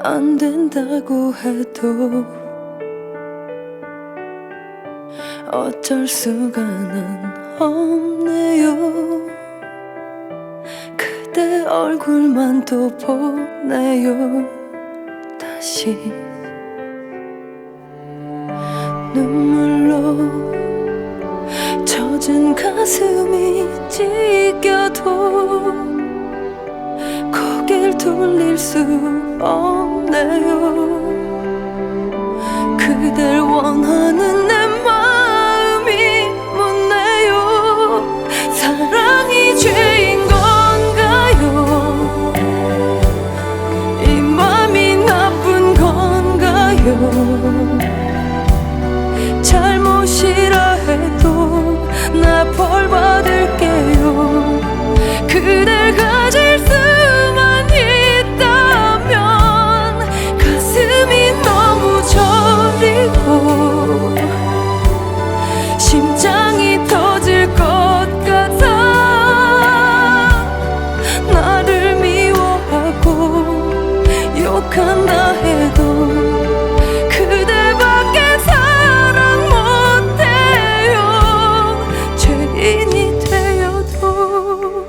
안 된다고 해도 어쩔 수가는 없네요. 그대 얼굴만 또 보네요. 다시 눈물로 젖은 가슴이 찢겨도 고개를 돌릴 수 없네요. 그댈 욕한다 해도 그대밖에 사랑 못해요. 죄인이 되어도.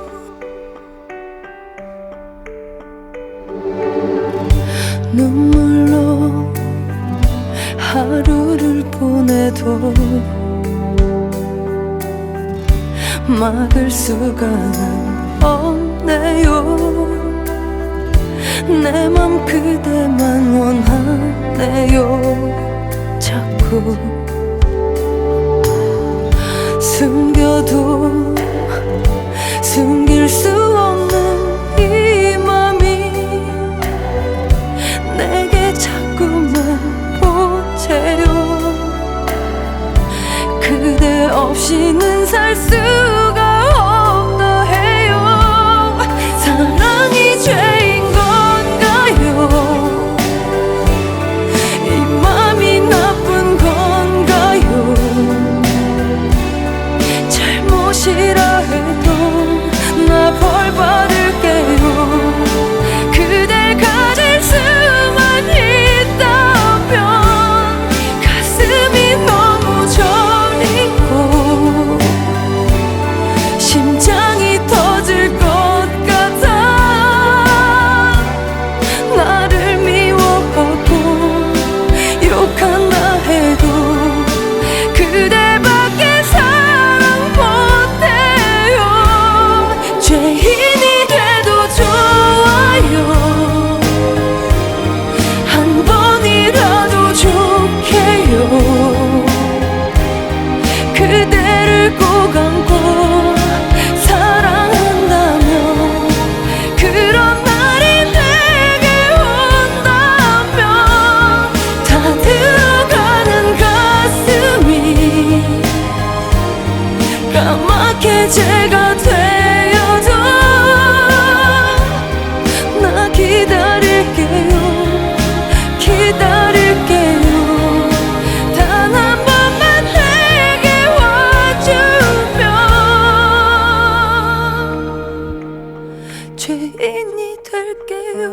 눈물로 하루를 보내도 막을 수가는 없네요 내 맘 그대만 원하네요. 자꾸 숨겨도 숨길 수 없는 이 맘이 내게 자꾸만 보채요. 그대 없이는 살수 그대 주면 죄인이 될게요